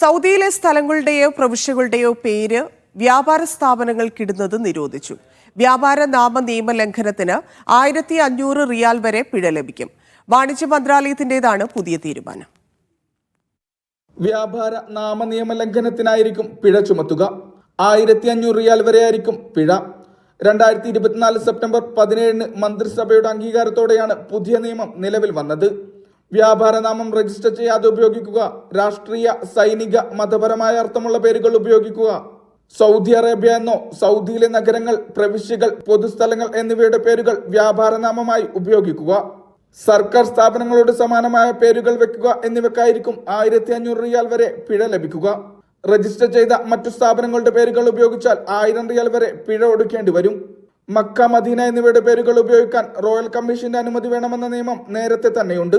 സൗദിയിലെ സ്ഥലങ്ങളുടെയോ പ്രവിശ്യകളുടെയോ പേര് വ്യാപാര സ്ഥാപനങ്ങൾക്കിടുന്നത് നിരോധിച്ചു. വ്യാപാര നാമ നിയമ ലംഘനത്തിന് ആയിരത്തി അഞ്ഞൂറ് റിയാൽ വരെ പിഴ ലഭിക്കും. വാണിജ്യ മന്ത്രാലയത്തിന്റേതാണ് പുതിയ തീരുമാനം. വ്യാപാര നാമ നിയമ ലംഘനത്തിനായിരിക്കും പിഴ ചുമത്തുക. ആയിരത്തി അഞ്ഞൂറ് റിയാൽ വരെയായിരിക്കും പിഴ. രണ്ടായിരത്തി ഇരുപത്തിനാല് സെപ്റ്റംബർ പതിനേഴിന് മന്ത്രിസഭയുടെ അംഗീകാരത്തോടെയാണ് പുതിയ നിയമം നിലവിൽ വന്നത്. വ്യാപാര നാമം രജിസ്റ്റർ ചെയ്യാതെ ഉപയോഗിക്കുക. രാഷ്ട്രീയ സൈനിക മതപരമായ അർത്ഥമുള്ള പേരുകൾ ഉപയോഗിക്കുക. സൗദി അറേബ്യ എന്നോ സൗദിയിലെ നഗരങ്ങൾ പ്രവിശ്യകൾ പൊതുസ്ഥലങ്ങൾ എന്നിവയുടെ പേരുകൾ വ്യാപാര നാമമായി ഉപയോഗിക്കുക. സർക്കാർ സ്ഥാപനങ്ങളോട് സമാനമായ പേരുകൾ വെക്കുക എന്നിവക്കായിരിക്കും ആയിരത്തി അഞ്ഞൂറ് റിയാൽ വരെ പിഴ ലഭിക്കുക. രജിസ്റ്റർ ചെയ്ത മറ്റു സ്ഥാപനങ്ങളുടെ പേരുകൾ ഉപയോഗിച്ചാൽ ആയിരം റിയാൽ വരെ പിഴ ഒടുക്കേണ്ടി വരും. മക്ക മദീന എന്നിവയുടെ പേരുകൾ ഉപയോഗിക്കാൻ റോയൽ കമ്മീഷന്റെ അനുമതി വേണമെന്ന നിയമം നേരത്തെ തന്നെയുണ്ട്.